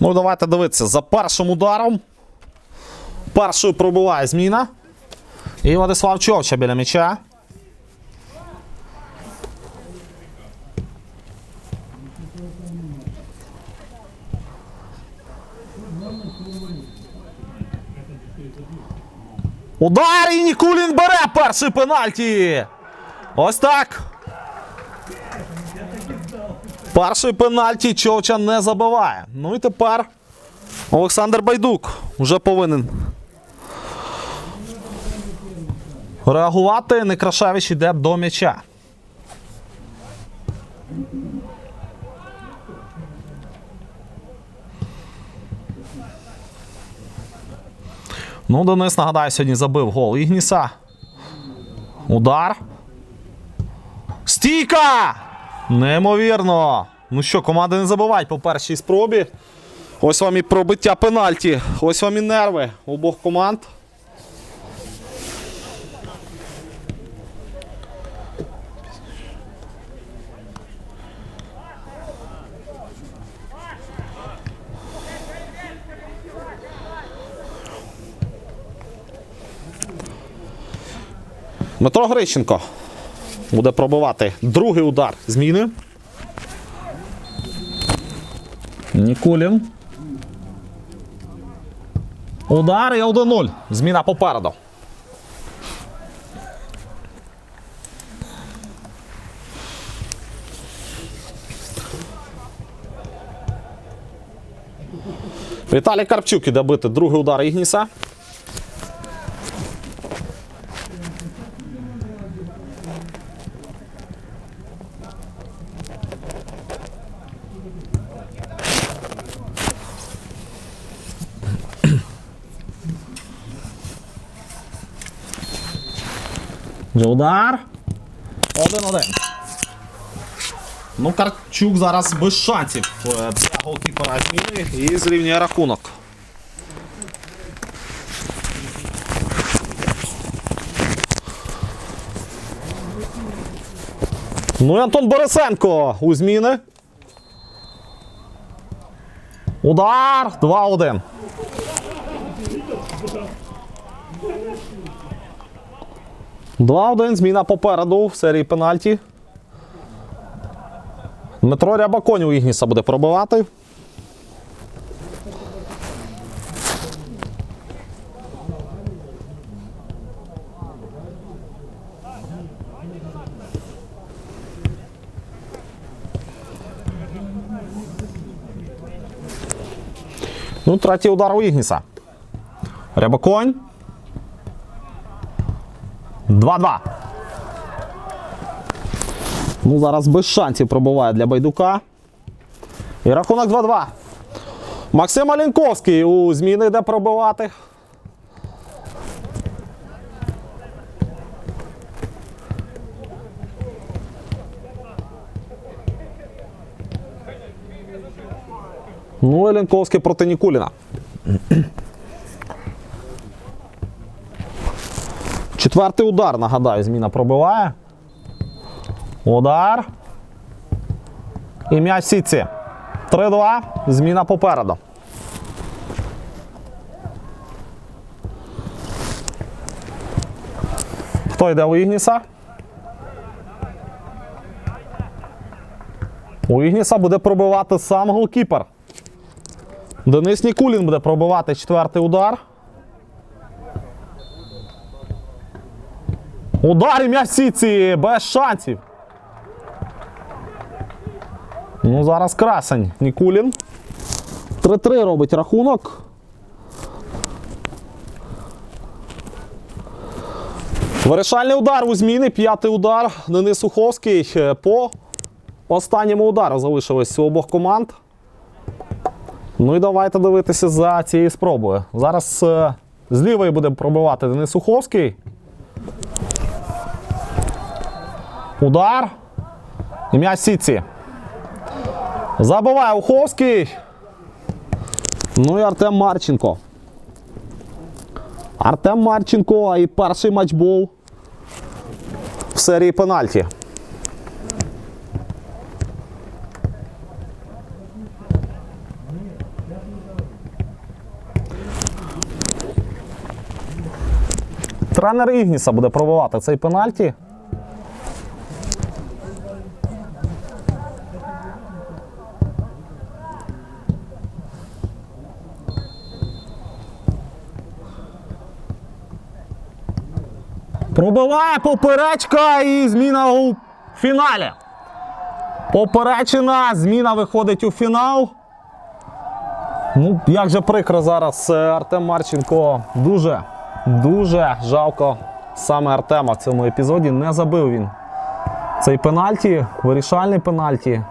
Ну, давайте дивитися. За першим ударом. Першою пробиває зміна. І Владислав Човча біля м'яча. Удар і Нікулін бере перший пенальті. Ось так. Перший пенальті Човча не забиває. Ну і тепер Олександр Байдук вже повинен реагувати. Некрашевич йде до м'яча. Ну, Денис, нагадаю, сьогодні забив гол Ігніса. Удар. Стійка! Неймовірно. Ну що, команди не забувають по першій спробі. Ось вам і пробиття пенальті. Ось вам і нерви обох команд. Дмитро Грищенко буде пробивати другий удар зміни. Нікулін. Удар і 1-0. Зміна попереду. Віталій Карпчук іде бити другий удар Ігніса. Вже Удар. Один-один. Ну, Карчук зараз без шансів е, для голкіпера зміни і зрівнює рахунок. Ну і Антон Борисенко у зміни. Удар. 2-1. Два-один. Зміна попереду в серії пенальті. Дмитро Рябаконь у Ігніса буде пробивати. Ну, третій удар у Ігніса. Рябаконь. 2-2. Ну, зараз без шансів пробиває для Байдука. І рахунок 2-2. Максим Алінковський у зміни йде пробивати. Ну, Алінковський проти Нікуліна. Четвертий удар, нагадаю, зміна пробиває. Удар. І м'яч сітці. 3-2. Зміна попереду. Хто йде у Ігніса? У Ігніса буде пробивати сам голкіпер. Денис Нікулін буде пробивати четвертий удар. Удар і м'яч в сітці без шансів. Ну, зараз красень. Нікулін. 3-3 робить рахунок. Вирішальний удар у зміни. П'ятий удар. Денис Суховський. Е, По останньому удару залишилось у обох команд. Ну і давайте дивитися за цією спробою. Зараз е, з лівої буде пробивати Денис Суховський. Удар. Ім'я Сіці. Забиває Уховський. Ну і Артем Марченко. Артем Марченко і перший матчбол в серії пенальті. Тренер Ігніса буде пробувати цей пенальті. Пробиває поперечка і зміна у фіналі. Поперечина, зміна виходить у фінал. Ну, як же прикро зараз е, Артем Марченко. Дуже, дуже жалко саме Артема в цьому епізоді. Не забив він цей пенальті, вирішальний пенальті.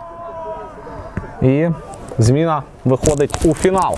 І зміна виходить у фінал.